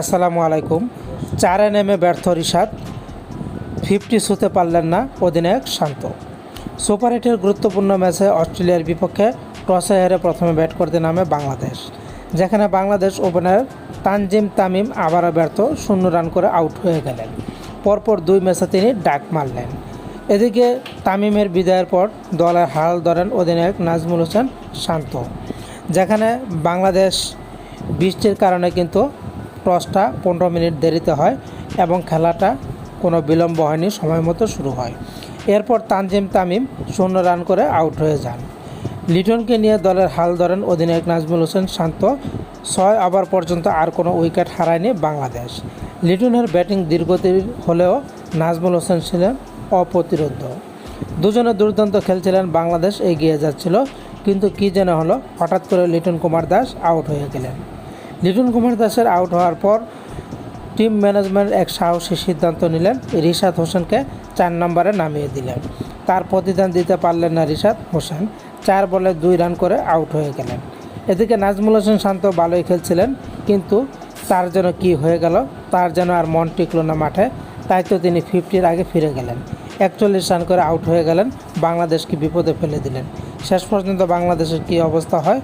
আসসালামু আলাইকুম। চারে নেমে ব্যর্থ রিশাদ। ফিফটি ছুতে পারলেন না অধিনায়ক শান্ত। সুপার এইটের গুরুত্বপূর্ণ ম্যাচে অস্ট্রেলিয়ার বিপক্ষে টসে হেরে প্রথমে ব্যাট করতে নামে বাংলাদেশ। যেখানে বাংলাদেশ ওপেনার তানজিম তামিম আবারও ব্যর্থ, শূন্য রান করে আউট হয়ে গেলেন। পরপর দুই ম্যাচে তিনি ডাক মারলেন। এদিকে তামিমের বিদায়ের পর দলের হাল ধরেন অধিনায়ক নাজমুল হোসেন শান্ত। যেখানে বাংলাদেশ বৃষ্টির কারণে কিন্তু টসটা পনেরো মিনিট দেরিতে হয় এবং খেলাটা কোনো বিলম্ব হয়নি, সময় মতো শুরু হয়। এরপর তানজিম তামিম শূন্য রান করে আউট হয়ে যান। লিটনকে নিয়ে দলের হাল ধরেন অধিনায়ক নাজমুল হোসেন শান্ত। ছয় ওভার পর্যন্ত আর কোনো উইকেট হারায়নি বাংলাদেশ। লিটনের ব্যাটিং দীর্ঘতির হলেও নাজমুল হোসেন ছিলেন অপ্রতিরোধ্য। দুজনে দুর্দান্ত খেলছিলেন, বাংলাদেশ এগিয়ে যাচ্ছিল, কিন্তু কী যেন হলো, হঠাৎ করে লিটন কুমার দাস আউট হয়ে গেলেন। লিটন কুমার দাসের আউট হওয়ার পর টিম ম্যানেজমেন্ট এক সাহসী সিদ্ধান্ত নিলেন। রিশাদ হোসেনকে চার নম্বরে নামিয়ে দিলেন। তার প্রতিদান দিতে পারলেন না রিশাদ হোসেন। চার বলে দুই রান করে আউট হয়ে গেলেন। এদিকে নাজমুল হোসেন শান্ত ভালোই খেলছিলেন, কিন্তু তার যেন কি হয়ে গেল, তার যেন আর মন টিকল না মাঠে, তাই তো তিনি ফিফটির আগে ফিরে গেলেন। একচল্লিশ রান করে আউট হয়ে গেলেন। বাংলাদেশকে বিপদে ফেলে দিলেন? শেষ পর্যন্ত বাংলাদেশের কী অবস্থা হয়?